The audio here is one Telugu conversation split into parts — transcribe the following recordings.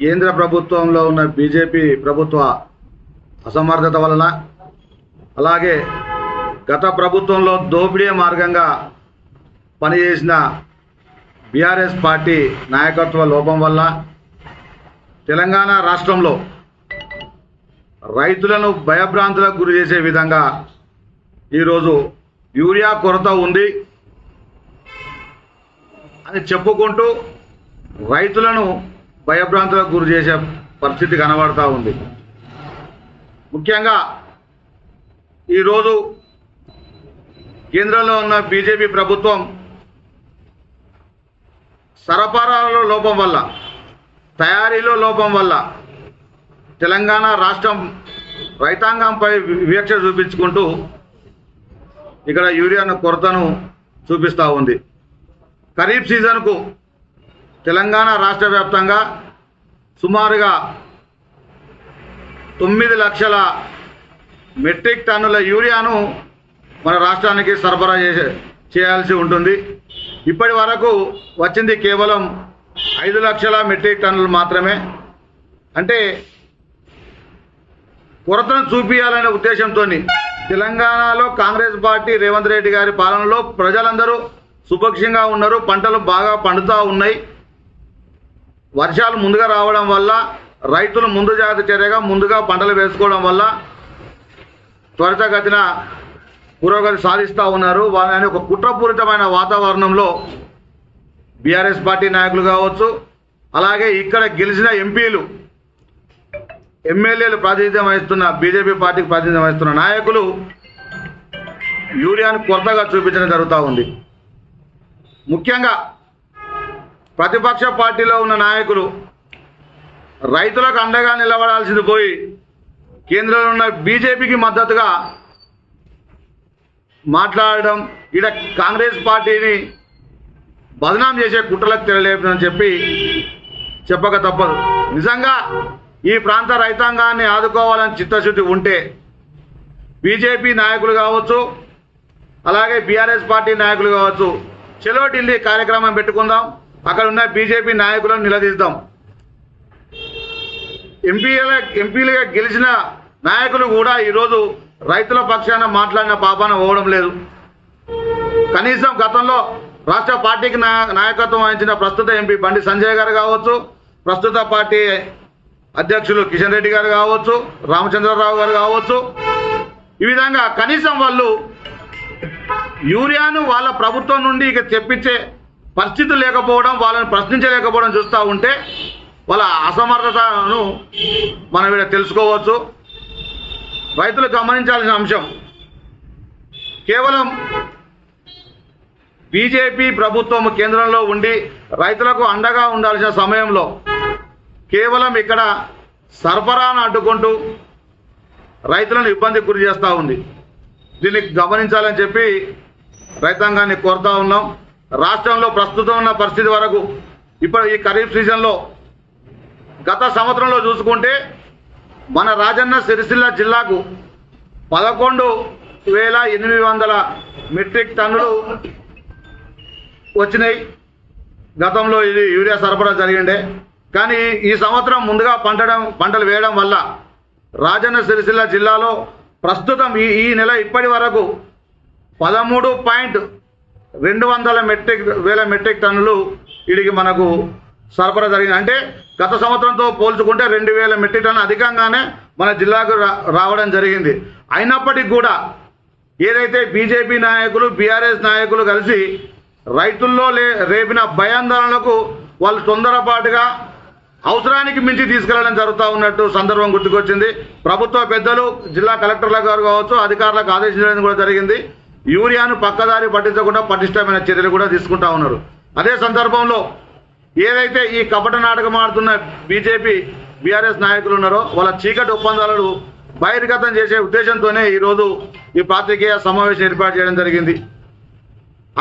కేంద్ర ప్రభుత్వంలో ఉన్న బీజేపీ ప్రభుత్వ అసమర్థత వలన అలాగే గత ప్రభుత్వంలో దోపిడీ మార్గంగా పనిచేసిన బీఆర్ఎస్ పార్టీ నాయకత్వ లోపం వల్ల తెలంగాణ రాష్ట్రంలో రైతులను భయభ్రాంతులకు గురి చేసే విధంగా ఈరోజు యూరియా కొరత ఉంది. అని చెప్పుకుంటూ రైతులను భయభ్రాంతులకు గురి చేసే పరిస్థితి కనబడతా ఉంది. ముఖ్యంగా ఈరోజు కేంద్రంలో ఉన్న బీజేపీ ప్రభుత్వం సరఫరాలో లోపం వల్ల తయారీలో లోపం వల్ల తెలంగాణ రాష్ట్రం రైతాంగంపై వివక్ష చూపించుకుంటూ ఇక్కడ యూరియాను కొరతను చూపిస్తూ ఉంది. ఖరీఫ్ సీజన్కు తెలంగాణ రాష్ట్ర వ్యాప్తంగా సుమారుగా తొమ్మిది లక్షల మెట్రిక్ టన్నుల యూరియాను మన రాష్ట్రానికి సరఫరా చేసే చేయాల్సి ఉంటుంది. ఇప్పటి వరకు వచ్చింది కేవలం ఐదు లక్షల మెట్రిక్ టన్నులు మాత్రమే. అంటే కొరతను చూపించాలనే ఉద్దేశంతో తెలంగాణలో కాంగ్రెస్ పార్టీ రేవంత్ రెడ్డి గారి పాలనలో ప్రజలందరూ సుపక్షంగా ఉన్నారు పంటలు బాగా పండుతూ ఉన్నాయి. వర్షాలు ముందుగా రావడం వల్ల రైతులు ముందు జాగ్రత్త చర్యగా ముందుగా పంటలు వేసుకోవడం వల్ల త్వరితగతిన పురోగతి సాధిస్తూ ఉన్నారు. వాళ్ళని ఒక కుట్రపూరితమైన వాతావరణంలో బీఆర్ఎస్ పార్టీ నాయకులు కావచ్చు అలాగే ఇక్కడ గెలిచిన ఎంపీలు ఎమ్మెల్యేలు ప్రాతినిధ్యం వహిస్తున్న బీజేపీ పార్టీకి ప్రాతినిధ్యం వహిస్తున్న నాయకులు యూరియాను కొత్తగా చూపించడం జరుగుతూ ఉంది. ముఖ్యంగా ప్రతిపక్ష పార్టీలో ఉన్న నాయకులు రైతులకు అండగా నిలబడాల్సింది పోయి కేంద్రంలో ఉన్న బీజేపీకి మద్దతుగా మాట్లాడడం ఇక్కడ కాంగ్రెస్ పార్టీని బదనాం చేసే కుట్రలకు తెరలేపని చెప్పి చెప్పక తప్పదు. నిజంగా ఈ ప్రాంత రైతాంగాన్ని ఆదుకోవాలని చిత్తశుద్ధి ఉంటే బీజేపీ నాయకులు కావచ్చు అలాగే బీఆర్ఎస్ పార్టీ నాయకులు కావచ్చు చలో ఢిల్లీ కార్యక్రమం పెట్టుకుందాం. అక్కడ ఉన్న బీజేపీ నాయకులను నిలదీద్దాం. ఎంపీల ఎంపీలుగా గెలిచిన నాయకులు కూడా ఈరోజు రైతుల పక్షాన మాట్లాడిన పాపాన పోవడం లేదు. కనీసం గతంలో రాష్ట్ర పార్టీకి నాయకత్వం వహించిన ప్రస్తుత ఎంపీ బండి సంజయ్ గారు కావచ్చు ప్రస్తుత పార్టీ అధ్యక్షులు కిషన్ రెడ్డి గారు కావచ్చు రామచంద్రరావు గారు కావచ్చు. ఈ విధంగా కనీసం వాళ్ళు యూరియాను వాళ్ళ ప్రభుత్వం నుండి ఇక తెప్పించే పరిస్థితి లేకపోవడం వాళ్ళని ప్రశ్నించలేకపోవడం చూస్తూ ఉంటే వాళ్ళ అసమర్థతను మనం ఇక్కడ తెలుసుకోవచ్చు. రైతులు గమనించాల్సిన అంశం కేవలం బీజేపీ ప్రభుత్వం కేంద్రంలో ఉండి రైతులకు అండగా ఉండాల్సిన సమయంలో కేవలం ఇక్కడ సరఫరాను అడ్డుకుంటూ రైతులను ఇబ్బందికి గురి చేస్తూ ఉంది. దీన్ని గమనించాలని చెప్పి రైతాంగాన్ని కోరుతా ఉన్నాం. రాష్ట్రంలో ప్రస్తుతం ఉన్న పరిస్థితి వరకు ఇప్పుడు ఈ ఖరీఫ్ సీజన్లో గత సంవత్సరంలో చూసుకుంటే మన రాజన్న సిరిసిల్ల జిల్లాకు పదకొండు వేల ఎనిమిది వందల మెట్రిక్ టన్నులు వచ్చినాయి. గతంలో ఇది యూరియా సరఫరా జరిగిండే. కానీ ఈ సంవత్సరం ముందుగా పంటడం పంటలు వేయడం వల్ల రాజన్న సిరిసిల్ల జిల్లాలో ప్రస్తుతం ఈ ఈ నెల ఇప్పటి వరకు పదమూడు పాయింట్ రెండు వందల మెట్రిక్ వేల మెట్రిక్ టన్నులు ఇడికి మనకు సరఫరా జరిగింది. అంటే గత సంవత్సరంతో పోల్చుకుంటే రెండు వేల మెట్రిక్ టన్ను అధికంగానే మన జిల్లాకు రా- రావడం జరిగింది. అయినప్పటికీ కూడా ఏదైతే బీజేపీ నాయకులు బీఆర్ఎస్ నాయకులు కలిసి రైతుల్లో లే రేపిన భయాందోళనలకు వాళ్ళు తొందరపాటుగా అవసరానికి మించి తీసుకెళ్ళడం జరుగుతూ ఉన్నట్టు సందర్భం గుర్తుకొచ్చింది. ప్రభుత్వ పెద్దలు జిల్లా కలెక్టర్ల గారు కావచ్చు అధికారులకు ఆదేశించడం కూడా జరిగింది. యూరియాను పక్కదారి పట్టించకుండా పటిష్టమైన చర్యలు కూడా తీసుకుంటా ఉన్నారు. అదే సందర్భంలో ఏదైతే ఈ కపట నాటకం ఆడుతున్న బీజేపీ బీఆర్ఎస్ నాయకులు ఉన్నారో వాళ్ళ చీకటి ఒప్పందాలను బహిర్గతం చేసే ఉద్దేశంతోనే ఈరోజు ఈ పాత్రికేయ సమావేశం ఏర్పాటు చేయడం జరిగింది.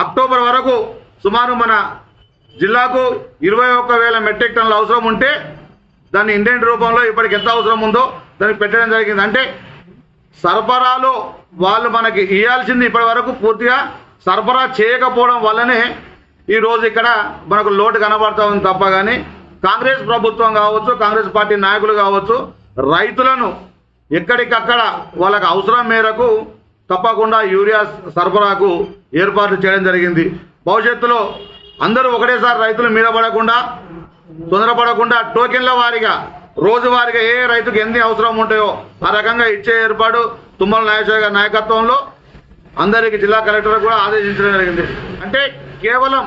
అక్టోబర్ వరకు సుమారు మన జిల్లాకు ఇరవై ఒక్క వేల మెట్రిక్ టన్నుల అవసరం ఉంటే దాన్ని ఇండియన్ రూపంలో ఇప్పటికి ఎంత అవసరం ఉందో దాన్ని పెట్టడం జరిగింది. అంటే సరఫరాలో వాళ్ళు మనకి ఇవ్వాల్సింది ఇప్పటి వరకు పూర్తిగా సరఫరా చేయకపోవడం వల్లనే ఈ రోజు ఇక్కడ మనకు లోటు కనబడతా ఉంది తప్ప కానీ కాంగ్రెస్ ప్రభుత్వం కావచ్చు కాంగ్రెస్ పార్టీ నాయకులు కావచ్చు రైతులను ఎక్కడికక్కడ వాళ్ళకి అవసరం మేరకు తప్పకుండా యూరియా సరఫరాకు ఏర్పాట్లు చేయడం జరిగింది. భవిష్యత్తులో అందరూ ఒకటేసారి రైతులు మీద పడకుండా తొందరపడకుండా టోకెన్ల వారీగా రోజువారీగా ఏ రైతుకు ఎన్ని అవసరం ఉంటాయో ఆ రకంగా ఇచ్చే ఏర్పాటు తుమ్మల నాగేశ్వర గారి నాయకత్వంలో అందరికీ జిల్లా కలెక్టర్ కూడా ఆదేశించడం జరిగింది. అంటే కేవలం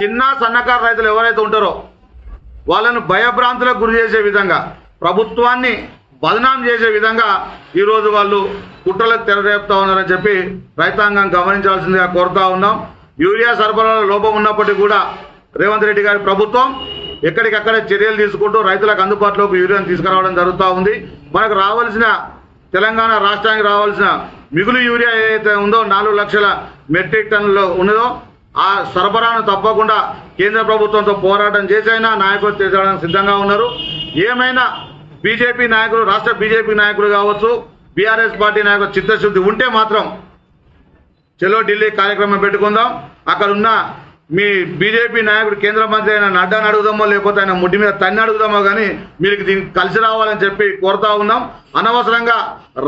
చిన్న సన్నకారు రైతులు ఎవరైతే ఉంటారో వాళ్ళను భయభ్రాంతులకు గురి చేసే విధంగా ప్రభుత్వాన్ని బదనాం చేసే విధంగా ఈరోజు వాళ్ళు కుట్రలకు తెరరేపుతా ఉన్నారని చెప్పి రైతాంగం గమనించాల్సిందిగా కోరుతా ఉన్నాం. యూరియా సరఫరాలో లోపం ఉన్నప్పటికీ కూడా రేవంత్ రెడ్డి గారి ప్రభుత్వం ఎక్కడికక్కడ చర్యలు తీసుకుంటూ రైతులకు అందుబాటులోకి యూరియాను తీసుకురావడం జరుగుతూ ఉంది. మనకు రావాల్సిన తెలంగాణ రాష్ట్రానికి రావాల్సిన మిగులు యూరియా ఏదైతే ఉందో నాలుగు లక్షల మెట్రిక్ టన్నులో ఉన్నదో ఆ సరఫరాను తప్పకుండా కేంద్ర ప్రభుత్వంతో పోరాటం చేసైనా నాయకులు తీర్చడానికి సిద్ధంగా ఉన్నారు. ఏమైనా బీజేపీ నాయకులు రాష్ట్ర బీజేపీ నాయకులు కావచ్చు బీఆర్ఎస్ పార్టీ నాయకులు చిత్తశుద్ధి ఉంటే మాత్రం చలో ఢిల్లీ కార్యక్రమం పెట్టుకుందాం. అక్కడ ఉన్న మీ బీజేపీ నాయకుడు కేంద్ర మంత్రి అయిన నడ్డాని అడుగుదామో లేకపోతే ఆయన ముడ్డి మీద తన్ని అడుగుదామో కానీ మీరు దీనికి కలిసి రావాలని చెప్పి కోరుతా ఉన్నాం. అనవసరంగా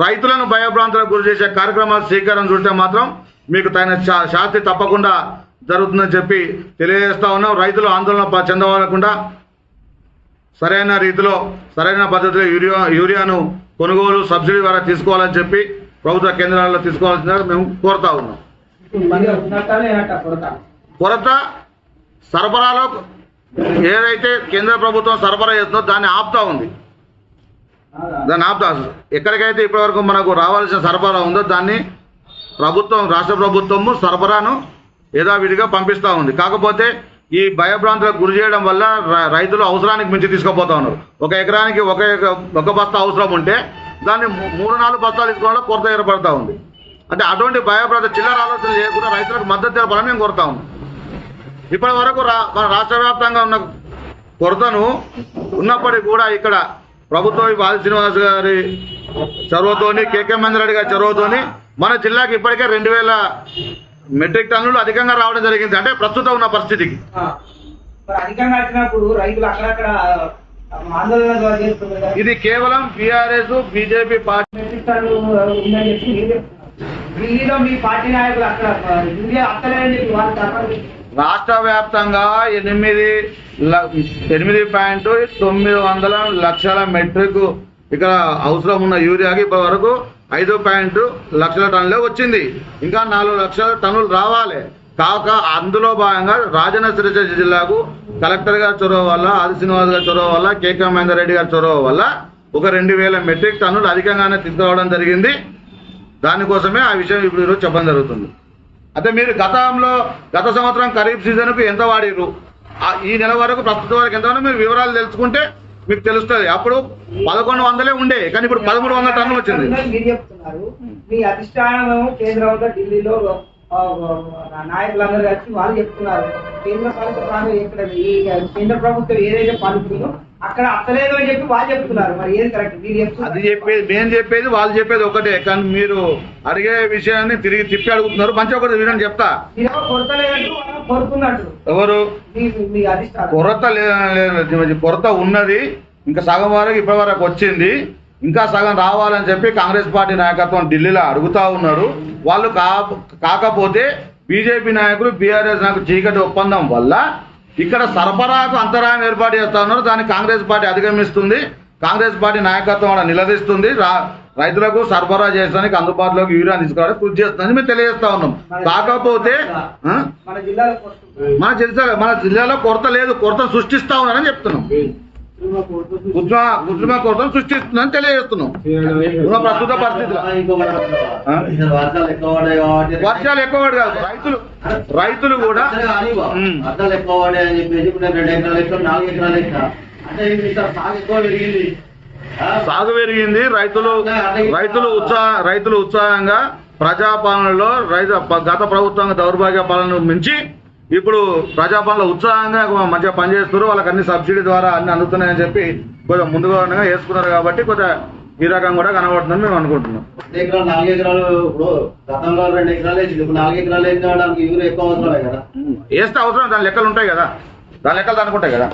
రైతులను భయభ్రాంతులకు గురి చేసే కార్యక్రమాలు స్వీకారం చూస్తే మాత్రం మీకు తగిన శా- శాస్తి తప్పకుండా జరుగుతుందని చెప్పి తెలియజేస్తా ఉన్నాం. రైతులు ఆందోళన ప- చెందవలకుండా సరైన రీతిలో సరైన పద్ధతిలో యూరియా యూరియాను కొనుగోలు సబ్సిడీ ద్వారా తీసుకోవాలని చెప్పి ప్రభుత్వ కేంద్రాల్లో తీసుకోవాల్సిందిగా మేము కోరుతా ఉన్నాం. కొరత సరఫరాలో ఏదైతే కేంద్ర ప్రభుత్వం సరఫరా చేస్తుందో దాన్ని ఆపుతా ఉంది. దాన్ని ఆపుతా ఎక్కడికైతే ఇప్పటివరకు మనకు రావాల్సిన సరఫరా ఉందో దాన్ని ప్రభుత్వం రాష్ట్ర ప్రభుత్వము సరఫరాను యథావిధిగా పంపిస్తూ ఉంది. కాకపోతే ఈ భయభ్రాంతులకు గురి చేయడం వల్ల రైతులు అవసరానికి మించి తీసుకుపోతా ఉన్నారు. ఒక ఎకరానికి ఒక ఎక- ఒక బస్తా అవసరం ఉంటే దాన్ని మూ- మూడు నాలుగు బస్తాలు తీసుకోవడం కొరత ఏర్పడతా ఉంది. అంటే అటువంటి భయభ్రాంత చిల్లర ఆలోచన చేయకుండా రైతులకు మద్దతు తెలపాలని మేము కోరుతా ఉన్నాం. ఇప్పటి వరకు మన రాష్ట్ర వ్యాప్తంగా ఉన్న కొరతను ఉన్నప్పటికీ కూడా ఇక్కడ ప్రభుత్వం బాలి శ్రీనివాస్ గారి చొరవతోని కేకే మందిరెడ్డి గారి చొరవతోని మన జిల్లాకి ఇప్పటికే రెండు వేల మెట్రిక్ టన్నులు అధికంగా రావడం జరిగింది అంటే ప్రస్తుతం ఉన్న పరిస్థితికి అధికంగా వచ్చినప్పుడు రైతులు అక్కడక్కడ. ఇది కేవలం బీఆర్ఎస్ బీజేపీ పార్టీ. ఢిల్లీలో మీ పార్టీ నాయకులు అక్కడ వాళ్ళు రాష్ట్ర వ్యాప్తంగా ఎనిమిది ల- ఎనిమిది పాయింట్ తొమ్మిది వందల లక్షల మెట్రిక్ ఇక్కడ అవసరం ఉన్న యూరియాకి ఇప్పటి వరకు ఐదు పాయింట్ లక్షల టన్నులే వచ్చింది. ఇంకా నాలుగు లక్షల టన్నులు రావాలి. కాక అందులో భాగంగా రాజన్న సిరిసిల్ల జిల్లాకు కలెక్టర్ గారి చొరవ వల్ల ఆది శ్రీనివాస్ గారి చొరవ వల్ల కేకే మహేందర్ రెడ్డి గారి చొరవ వల్ల ఒక రెండు వేల మెట్రిక్ టన్నులు అధికంగానే తీసుకురావడం జరిగింది. దానికోసమే ఆ విషయం ఇప్పుడు ఈరోజు చెప్పడం జరుగుతుంది. అంటే మీరు గతంలో గత సంవత్సరం ఖరీఫ్ సీజన్కు ఎంత వాడిరు ఈ నెల వరకు ప్రస్తుతం వరకు ఎంత మీరు వివరాలు తెలుసుకుంటే మీకు తెలుస్తుంది. అప్పుడు పదకొండు వందలే ఉండే కానీ ఇప్పుడు పదమూడు వందల టన్నులు వచ్చింది. మీరు చెప్తున్నారు. మీ అధిష్టానం కేంద్రంలో ఢిల్లీలో నాయకులందరూ కలిసి వాళ్ళు చెప్తున్నారు. కేంద్ర ప్రభుత్వ ప్రాంతం ఇక్కడ ఈ కేంద్ర ప్రభుత్వం ఏదైతే పాలిస్తుందో అక్కడ అత్తలేదు అని చెప్పి వాళ్ళు చెప్తున్నారు. మరి ఏది కరెక్ట్ మీరు అది చెప్తున్నారు చెప్పేది మేము చెప్పేది వాళ్ళు చెప్పేది ఒకటే. కానీ మీరు అడిగే విషయాన్ని తిరిగి తిప్పి అడుగుతున్నారు. మంచి ఒకటి వినండి చెప్తా. ఎవరు కొరత కొరత ఉన్నది. ఇంకా సగం వరకు ఇప్పటి వరకు వచ్చింది. ఇంకా సగం రావాలని చెప్పి కాంగ్రెస్ పార్టీ నాయకత్వం ఢిల్లీలో అడుగుతా ఉన్నారు. వాళ్ళు కాకపోతే బీజేపీ నాయకులు బీఆర్ఎస్ నాయకులు చీకటి ఒప్పందం వల్ల ఇక్కడ సరఫరాకు అంతరాయం ఏర్పాటు చేస్తా ఉన్నారు. దాన్ని కాంగ్రెస్ పార్టీ అధిగమిస్తుంది. కాంగ్రెస్ పార్టీ నాయకత్వం అక్కడ నిలదీస్తుంది. రైతులకు సరఫరా చేయడానికి అందుబాటులోకి యూరియా తీసుకురావడానికి కృషి చేస్తుందని మేము తెలియజేస్తా ఉన్నాం. కాకపోతే? మన జిల్లాలో మన జిల్లాలో కొరత లేదు. కొరత సృష్టిస్తా ఉన్నారని చెప్తున్నాం. కృత్రిమ కృత్రిమ కొరతను సృష్టిస్తుందని తెలియజేస్తున్నాం ఉన్న ప్రస్తుత పరిస్థితిలో? వర్షాలు ఎక్కువ కాదు రైతులు రైతులు కూడా. వర్షాలు ఎక్కువ అని చెప్పేసి ఇప్పుడు నేను రెండు ఎకరాలు ఎక్కడ నాలుగు ఎకరాలు ఎక్కడ అంటే ఇది ఇక్కడ సాగు ఎక్కువ పెరిగింది ఆ? సాగు పెరిగింది రైతులు రైతులు ఉత్సాహ రైతులు ఉత్సాహంగా ప్రజాపాలనలో రైతు గత ప్రభుత్వం దౌర్భాగ్య పాలన మించి ఇప్పుడు ప్రజాపాలన ఉత్సాహంగా మంచిగా పనిచేస్తున్నారు. వాళ్ళకి అన్ని సబ్సిడీ ద్వారా అన్ని అందుతున్నాయని చెప్పి కొంచెం ముందుగా వేసుకున్నారు కాబట్టి కొంచెం ఈ రకం కూడా కనబడుతుందని మేము అనుకుంటున్నాం. రెండు ఎకరాలు నాలుగు ఎకరాలు ఇప్పుడు గతంలో రెండు ఎకరాలు వేసింది ఇప్పుడు నాలుగు ఎకరాలు యూరియా ఎక్కువ అవసరమే కదా. వేస్తే అవసరం దాని లెక్కలు ఉంటాయి కదా. దాని లెక్కలు దానికి ఉంటాయి కదా.